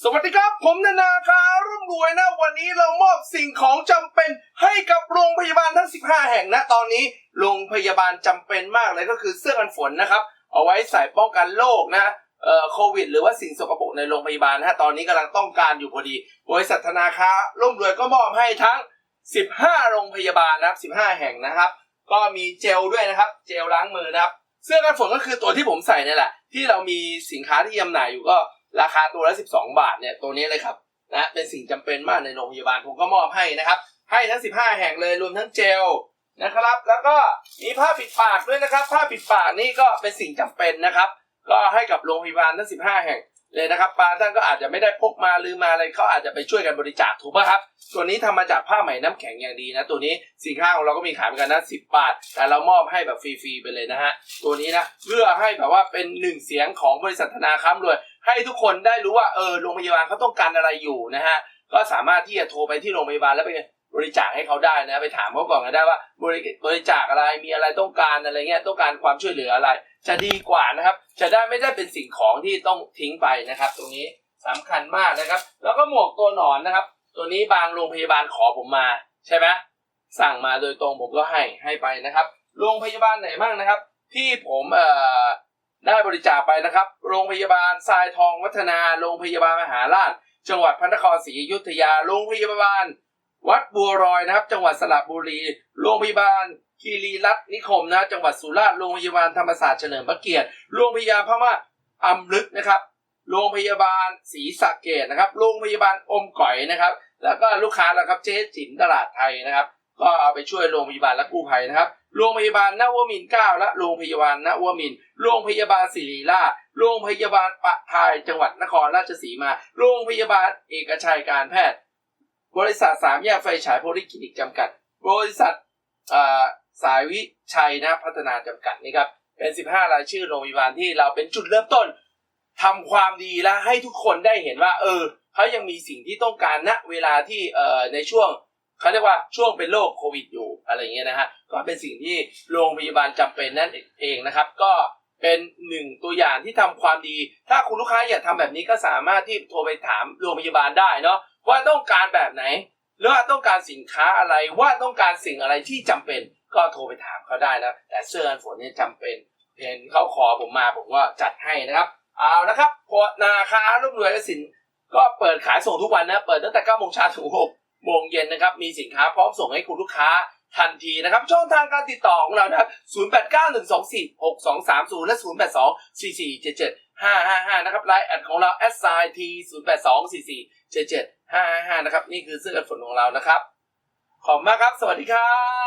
สวัสดีครับ ผมนานาคาร่ำรวยนะ วันนี้เรามอบสิ่งของจำเป็นให้กับโรงพยาบาลทั้ง 15 แห่งนะตอนนี้โรงพยาบาลจำเป็นมากเลยก็คือเสื้อกันฝนนะครับ เอาไว้ใส่ป้องกันโรคนะเอ่อโควิด หรือว่าสิ่งสกปรกในโรงพยาบาลนะฮะตอนนี้กำลังต้องการอยู่พอดีบริษัทธนาคารร่ำรวยก็มอบให้ทั้ง 15 โรงพยาบาลนะครับ 15 แห่งนะครับ ก็มีเจลด้วยนะครับ เจลล้างมือนะครับ เสื้อกันฝนก็คือตัวที่ผมใส่เนี่ยแหละ ที่เรามีสินค้าที่จำหน่ายอยู่ก็ ราคาตัวละ12 บาทเนี่ยตัวนี้เลยครับนะเป็นสิ่งจำเป็นมากในโรงพยาบาลผมก็มอบให้นะครับ ให้ทั้ง 15 แห่งเลยรวมทั้งเจลนะครับ แล้วก็มีผ้าปิดปากด้วยนะครับ ผ้าปิดปากนี่ก็เป็นสิ่งจำเป็นนะครับ ก็ให้กับโรงพยาบาลทั้ง 15 แห่งเลยนะครับบางท่านก็อาจจะไม่ได้พกมาลืมมาอะไรเขาอาจจะไปช่วยกันบริจาคถูกป่ะครับ ตัวนี้ทำมาจากผ้าไหมน้ำแข็งอย่างดีนะ ตัวนี้สินค้าของเราก็มีขายเหมือนกันนะ10บาท แต่เรามอบให้แบบฟรีๆไปเลยนะฮะ ตัวนี้นะเพื่อให้แบบว่าเป็นหนึ่งเสียงของบริษัทธนาคารรวย ให้ทุกคนได้รู้ว่าเออโรงพยาบาลเขาต้องการอะไรอยู่นะฮะก็สามารถที่จะโทรไปที่โรงพยาบาลแล้วไปบริจาคให้เขาได้นะไปถามเขาก่อนก็ได้ว่าบริบริจาคอะไรมีอะไรต้องการอะไรเงี้ยต้องการความช่วยเหลืออะไร จะดีกว่านะครับ จะได้ไม่ได้เป็นสิ่งของที่ต้องทิ้งไปนะครับ ตรงนี้สำคัญมากนะครับ แล้วก็หมวกตัวหนอนนะครับ ตัวนี้บางโรงพยาบาลขอผมมาใช่ไหมสั่งมาโดยตรงผมก็ให้ให้ไปนะครับ โรงพยาบาลไหนบ้างนะครับ ที่ผมเอ่อ ได้บริจาคไปนะครับ โรงพยาบาลทรายทองวัฒนา โรงพยาบาลมหาราช จังหวัดพระนครศรีอยุธยา โรงพยาบาล วัดบัวรอยนะครับ จังหวัดสระบุรี โรงพยาบาลคีรีรัตน์นิคมนะ จังหวัดสุราษฎร์ โรงพยาบาลธรรมศาสตร์เฉลิมพระเกียรติ โรงพยาบาลพม่าอำลึกนะครับ โรงพยาบาลศรีสะเกดนะครับ โรงพยาบาลอมก๋อยนะครับ แล้วก็ลูกค้าแล้วครับเจ๊จิ๋มตลาดไทยนะครับ ก็เอาไปช่วยโรงพยาบาลและกู้ภัยนะครับ โรงพยาบาลนวมินเก้าและโรงพยาบาลนวมิน โรงพยาบาลศิริราชโรงพยาบาลปะทายจังหวัดนครราชสีมา โรงพยาบาลเอกชัยการแพทย์ บริษัทสามแยกไฟฉายโพลิคลินิกจำกัด บริษัทสายวิชัยนะพัฒนาจำกัดนี่ครับเป็น 15 รายชื่อโรงพยาบาลที่เราเป็นจุดเริ่มต้นทำความดีและให้ทุกคนได้เห็นว่า เออเขายังมีสิ่งที่ต้องการณเวลาที่ในช่วง เขาเรียกว่าช่วงเป็นโรคโควิดอยู่อะไรอย่างเงี้ยนะฮะก็เป็นสิ่งที่โรงพยาบาลจำเป็นนั่นเองนะครับ ก็เป็นหนึ่งตัวอย่างที่ทำความดี ถ้าคุณลูกค้าอยากทำแบบนี้ก็สามารถที่โทรไปถามโรงพยาบาลได้เนาะว่าต้องการแบบไหนหรือว่าต้องการสินค้าอะไรว่าต้องการสิ่งอะไรที่จำเป็น ก็โทรไปถามเขาได้นะแต่เสื้อกันฝนเนี่ยจำเป็นเห็นเขาขอผมมาผมก็จัดให้นะครับเอาละครับพอนาคารุ่งรวยสินก็เปิดขายส่งทุกวันนะ เปิดตั้งแต่9โมงเช้าถึง6 เย็นนะครับ มีสินค้าพร้อมส่งให้คุณลูกค้าทันทีนะครับ ช่องทางการติดต่อของเรานะครับ 0891246230 และ 0824477555 นะครับไลน์แอดของเรา s i t 0824477555 นะครับ นี่คือเสื้อกันฝนของเรานะครับ ขอบคุณมากครับ สวัสดีครับ